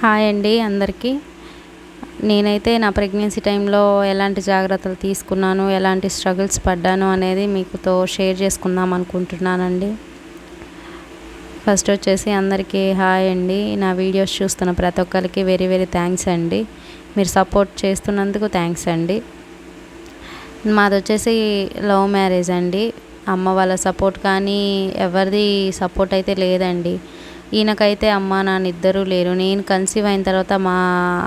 Hi అండి అందరికీ. నేనైతే నా ప్రెగ్నెన్సీ టైంలో ఎలాంటి జాగ్రత్తలు తీసుకున్నాను ఎలాంటి స్ట్రగుల్స్ పడ్డాను అనేది మీకుతో షేర్ చేసుకుందాం అనుకుంటున్నానండి. ఫస్ట్ వచ్చేసి అందరికీ హాయ్ అండి. నా వీడియోస్ చూస్తున్న ప్రతి ఒక్కరికి వెరీ వెరీ థ్యాంక్స్ అండి. మీరు సపోర్ట్ చేస్తున్నందుకు థ్యాంక్స్ అండి. మాది వచ్చేసి లవ్ మ్యారేజ్ అండి. అమ్మ వాళ్ళ సపోర్ట్ కానీ ఎవరిది సపోర్ట్ అయితే లేదండి. ఈయనకైతే అమ్మ నాన్న ఇద్దరూ లేరు. నేను కన్సీవ్ అయిన తర్వాత మా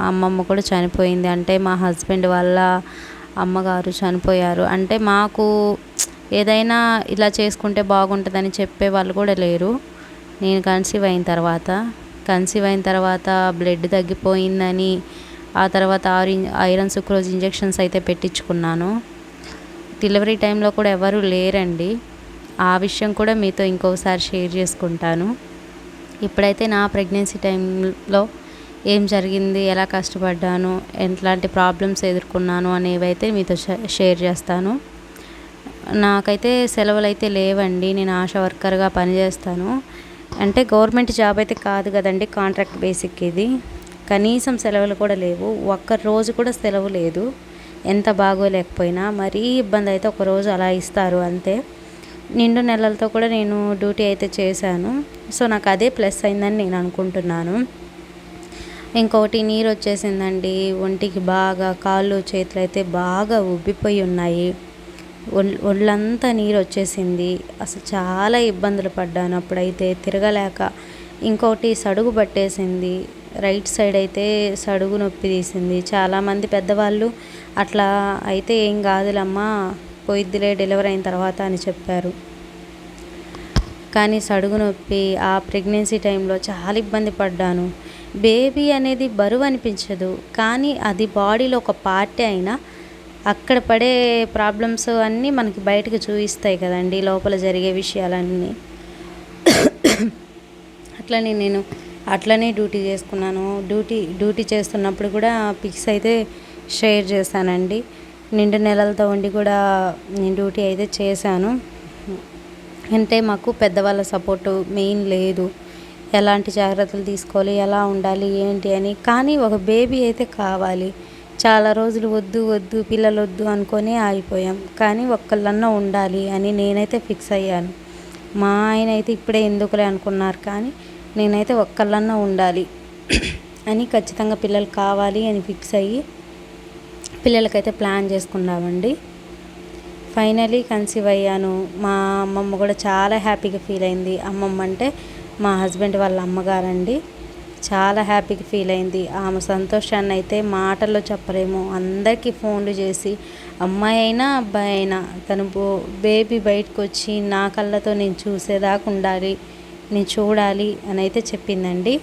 అమ్మమ్మ కూడా చనిపోయింది. అంటే మా హస్బెండ్ వాళ్ళ అమ్మగారు చనిపోయారు. అంటే మాకు ఏదైనా ఇలా చేసుకుంటే బాగుంటుందని చెప్పే వాళ్ళు కూడా లేరు. నేను కన్సీవ్ అయిన తర్వాత కన్సీవ్ అయిన తర్వాత బ్లడ్ తగ్గిపోయిందని ఆ తర్వాత ఆరిన్ ఐరన్ సుక్రోజ్ ఇంజెక్షన్స్ అయితే పెట్టించుకున్నాను. డెలివరీ టైంలో కూడా ఎవరు లేరండి. ఆ విషయం కూడా మీతో ఇంకోసారి షేర్ చేసుకుంటాను. ఇప్పుడైతే నా ప్రెగ్నెన్సీ టైంలో ఏం జరిగింది ఎలా కష్టపడ్డాను ఎట్లాంటి ప్రాబ్లమ్స్ ఎదుర్కొన్నాను అనేవి అయితే మీతో షేర్ చేస్తాను. నాకైతే సెలవులు అయితే లేవండి నేను ఆశా వర్కర్గా పనిచేస్తాను. అంటే గవర్నమెంట్ జాబ్ అయితే కాదు కదండి కాంట్రాక్ట్ బేసిక్ ఇది. కనీసం సెలవులు కూడా లేవు ఒక్క రోజు కూడా సెలవు లేదు. ఎంత బాగోలేకపోయినా మరీ ఇబ్బంది అయితే ఒక రోజు అలా ఇస్తారు అంతే. నిండు నెలలతో కూడా నేను డ్యూటీ అయితే చేశాను. సో నాకు అదే ప్లస్ అయిందని నేను అనుకుంటున్నాను. ఇంకొకటి నీరు వచ్చేసిందండి. ఒంటికి బాగా కాళ్ళు చేతులు అయితే బాగా ఉబ్బిపోయి ఉన్నాయి. ఒళ్ళంతా నీరు వచ్చేసింది. అసలు చాలా ఇబ్బందులు పడ్డాను అప్పుడైతే. తిరగలేక ఇంకోటి సడుగు పట్టేసింది. రైట్ సైడ్ అయితే సడుగు నొప్పి తీసింది. చాలామంది పెద్దవాళ్ళు అట్లా అయితే ఏం కాదులమ్మా. పోయిద్దిలే డెలివరీ అయిన తర్వాత అని చెప్పారు. కానీ సడుగు నొప్పి ఆ ప్రెగ్నెన్సీ టైంలో చాలా ఇబ్బంది పడ్డాను. బేబీ అనేది బరువు అనిపించదు కానీ అది బాడీలో ఒక పార్టీ అయినా అక్కడ పడే ప్రాబ్లమ్స్ అన్నీ మనకి బయటకు చూపిస్తాయి కదండి లోపల జరిగే విషయాలన్నీ. అట్లనే నేను అట్లనే డ్యూటీ చేసుకున్నాను. డ్యూటీ డ్యూటీ చేస్తున్నప్పుడు కూడా పిక్స్ అయితే షేర్ చేశానండి. నిండు నెలలతో ఉండి కూడా నేను డ్యూటీ అయితే చేశాను. అంటే మాకు పెద్దవాళ్ళ సపోర్టు మెయిన్ లేదు. ఎలాంటి జాగ్రత్తలు తీసుకోవాలి ఎలా ఉండాలి ఏంటి అని. కానీ ఒక బేబీ అయితే కావాలి. చాలా రోజులు వద్దు వద్దు పిల్లలు వద్దు అనుకొని ఆగిపోయాం. కానీ ఒక్కళ్ళన్నా ఉండాలి అని నేనైతే ఫిక్స్ అయ్యాను. మా ఆయన అయితే ఇప్పుడే ఎందుకులే అనుకున్నారు కానీ నేనైతే ఒక్కళ్ళన్నా ఉండాలి అని ఖచ్చితంగా పిల్లలు కావాలి అని ఫిక్స్ అయ్యి పిల్లలకైతే ప్లాన్ చేసుకున్నామండి. ఫైనలీ కన్సీవ్ అయ్యాను. మా అమ్మమ్మ కూడా చాలా హ్యాపీగా ఫీల్ అయింది. అమ్మమ్మ అంటే మా హస్బెండ్ వాళ్ళ అమ్మగారండి. చాలా హ్యాపీగా ఫీల్ అయింది. ఆమె సంతోషాన్ని అయితే మాటల్లో చెప్పలేము. అందరికీ ఫోన్లు చేసి అమ్మాయి అయినా అబ్బాయి అయినా తను బేబీ బయటకు వచ్చి నా కళ్ళతో నేను చూసేదాకా ఉండాలి నేను చూడాలి అని అయితే చెప్పిందండి.